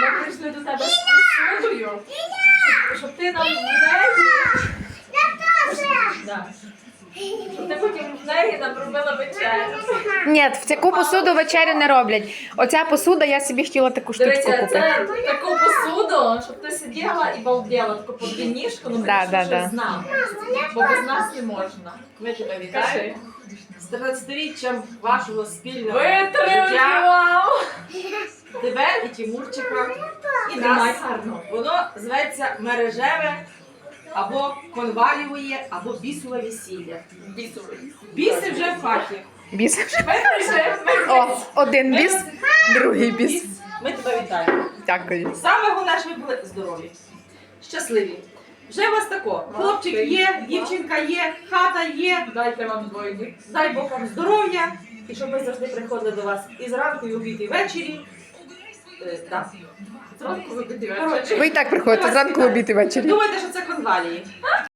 ми прийшли до тебе з посудою, щоб, ти нам в неї... Да. Щоб ти потім в неї нам робила вечерю. Ні, в таку посуду вечерю не роблять. Оця посуда, я собі хотіла таку штучку Дивіться, купити. це таку посуду, щоб ти сиділа і балділа, таку подвійніжку, ну, Да, да, да. з нами. Бо без нас не можна. Ми тебе Кажи. вітаємо з 13-річчям вашого спільного життя. Тебе і Тимурчика, і нас. гарно. Воно зветься мережеве або конвалівоє, або бісове весілля. Бісовий. Біси вже в хаті. Біс. О, один біс, другий біс. Ми тебе вітаємо. Дякую. Саме головне, щоб ви були здорові, щасливі. Вже у вас тако. Хлопчик є, дівчинка є, хата є. Дайте вам двоє. Дай Бог вам здоров'я, і щоб ми завжди приходили до вас і зранку, і обід, і ввечері. Е, так. Зранку вибити Коротше, Ви і так приходите зранку в обід і ввечері. Думаєте, що це конвалії? А